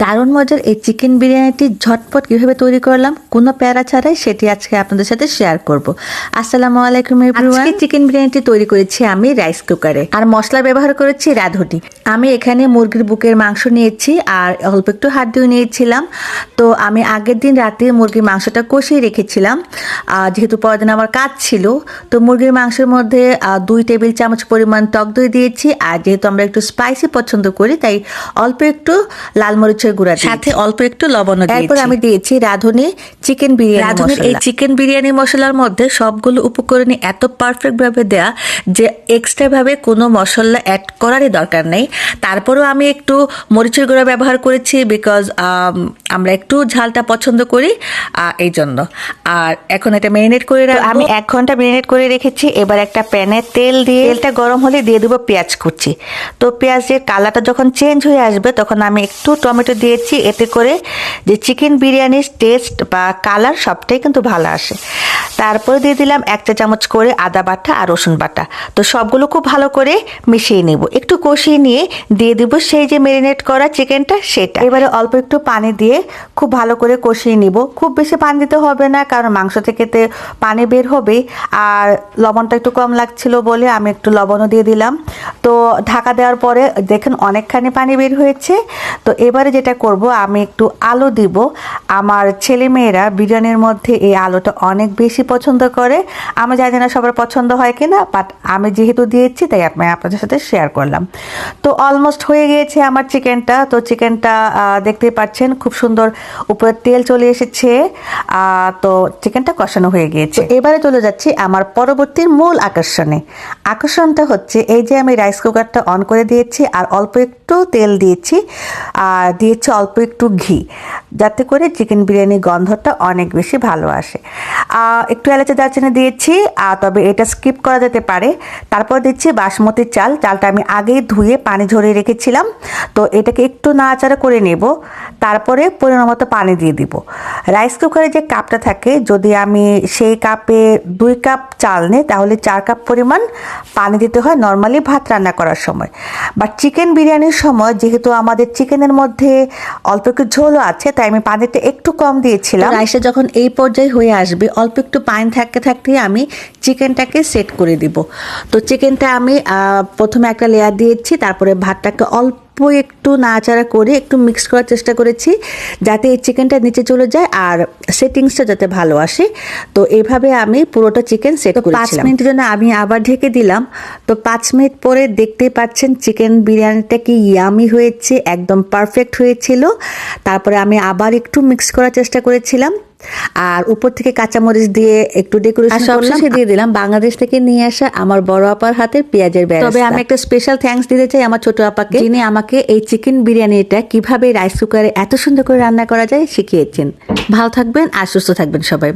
দারুণ মজার এই চিকেন বিরিয়ানিটি ঝটপট কীভাবে তৈরি করলাম কোনো প্যারা ছাড়াই সেটি আজকে আপনাদের সাথে শেয়ার করব। আসসালামু আলাইকুম এভরিওয়ান আজকে চিকেন বিরিয়ানিটি তৈরি করেছি আমি রাইস কুকারে আর মশলা ব্যবহার করেছি রাধুটি আমি এখানে মুরগির বুকের মাংস নিয়েছি আর অল্প একটু হাড্ডিও নিয়েছিলাম। তো আমি আগের দিন রাতে মুরগির মাংসটা কষিয়ে রেখেছিলাম। আর যেহেতু পরের দিন আমার কাজ ছিল তো মুরগির মাংসের মধ্যে দুই টেবিল চামচ পরিমাণ টক দই দিয়েছি। আর যেহেতু আমরা একটু স্পাইসি পছন্দ করি তাই অল্প একটু লাল মরিচের গুঁড়া সাথে অল্প একটু লবণ এরপর আমি দিয়েছি রাঁধুনি চিকেন বিরিয়ানি রাঁধুনির এই চিকেন বিরিয়ানি মশলার মধ্যে সবগুলো উপকরণই এত পারফেক্ট ভাবে দেয়া যে এক্সট্রা ভাবে কোনো মশলা অ্যাড করারই দরকার নেই। তারপরেও আমি একটু মরিচের গুঁড়া ব্যবহার করেছি বিকজ আমরা একটু ঝালটা পছন্দ করি এই জন্য। আর এখন এটা ম্যারিনেট করে আমি এক ঘণ্টা ম্যারিনেট করে রেখেছি এবার একটা প্যানে তেল দিয়ে তেলটা গরম হলে দিয়ে দেবো পেঁয়াজ কুচি। তো পেঁয়াজের কালারটা যখন চেঞ্জ হয়ে আসবে তখন আমি একটু টমেটো দিয়েছি এতে করে যে চিকেন বিরিয়ানির টেস্ট বা কালার সবটাই কিন্তু ভালো আসে। তারপরে দিয়ে দিলাম এক চা চামচ করে আদা বাটা আর রসুন বাটা। তো সবগুলো খুব ভালো করে মিশিয়ে নেব। একটু কষিয়ে নিয়ে দিয়ে দিব সেই যে মেরিনেট করা চিকেনটা, সেটা। এবারে অল্প একটু পানি দিয়ে খুব ভালো করে কষিয়ে নিব। খুব বেশি পানি দিতে হবে না, কারণ মাংস থেকে তে পানি বের হবে। আর লবণটা একটু কম লাগছিল বলে আমি একটু লবণও দিয়ে দিলাম। তো ঢাকা দেওয়ার পরে দেখেন অনেকখানি পানি বের হয়েছে। তো এবারে যেটা করব, আমি একটু আলু দিব। আমার ছেলে মেয়েরা বিরিয়ানির মধ্যে এই আলুটা অনেক বেশি পছন্দ করে। আমি জানি না সবার পছন্দ হয় কিনা বাট আমি যেহেতু দিয়েছি, তাই আমি আপনাদের সাথে শেয়ার করলাম। তো অলমোস্ট হয়ে গিয়েছে আমার চিকেনটা তো চিকেনটা দেখতেই পাচ্ছেন, খুব সুন্দর উপরে তেল চলে এসেছে। তো চিকেনটা কষানো হয়ে গিয়েছে। এবারে চলে যাচ্ছি আমার পরবর্তী মূল আকর্ষণে। আকর্ষণটা হচ্ছে, এই যে আমি রাইস কুকারটা অন করে দিয়েছি, আর অল্প একটু তেল দিয়েছি। আর দিয়েছি অল্প একটু ঘি। যাতে করে চিকেন বিরিয়ানির গন্ধটা অনেক বেশি ভালো আসে। একটু এলাচি দারচিনি দিয়েছি তবে এটা স্কিপ করা যেতে পারে। তারপর দিচ্ছি বাসমতি চাল। চালটা আমি আগেই ধুয়ে পানি ঝরিয়ে রেখেছিলাম। তো এটাকে একটু নাড়াচাড়া করে নেব। তারপরে পরিমাণ মতো পানি দিয়ে দিব। রাইস কুকারে যে কাপটা থাকে, যদি আমি সেই কাপে দুই কাপ চাল নিই, তাহলে চার কাপ পরিমাণ পানি দিতে হয় নর্মালি ভাত রান্না করার সময়। বাট চিকেন বিরিয়ানির সময়, যেহেতু আমাদের চিকেনের মধ্যে অল্প একটু ঝোলও আছে, তাই আমি পানিটা একটু কম দিয়েছিলাম। রাইসে যখন এই পর্যায়ে হয়ে আসবে অল্প একটু পানি থাকতে থাকতে আমি চিকেনটাকে সেট করে দিব। তো চিকেনটা আমি প্রথমে একটা লেয়ার দিয়েছি তারপরে ভাতটাকে অল্প একটু নাড়াচাড়া করে একটু মিক্স করার চেষ্টা করেছি যাতে এই চিকেনটা নিচে চলে যায় আর সেটিংসটা যাতে ভালো আসে। তো এভাবে আমি পুরোটা চিকেন সেট করে পাঁচ মিনিটের জন্য আমি আবার ঢেকে দিলাম। তো পাঁচ মিনিট পরে দেখতে পাচ্ছেন চিকেন বিরিয়ানিটা কি ইয়ামি হয়েছে একদম পারফেক্ট হয়েছিল। তারপরে আমি আবার একটু মিক্স করার চেষ্টা করেছিলাম। আর উপর থেকে কাঁচামরিচ দিয়ে একটু ডেকোরেশন দিয়ে দিলাম। বাংলাদেশ থেকে নিয়ে আসা আমার বড় আপার হাতে পেঁয়াজের বেরেস্তা। তবে আমি একটা স্পেশাল থ্যাঙ্কস দিতে চাই আমার ছোট আপাকে। যিনি আমাকে এই চিকেন বিরিয়ানিটা কীভাবে রাইস কুকারে এত সুন্দর করে রান্না করা যায় শিখিয়েছেন। ভালো থাকবেন আর সুস্থ থাকবেন সবাই.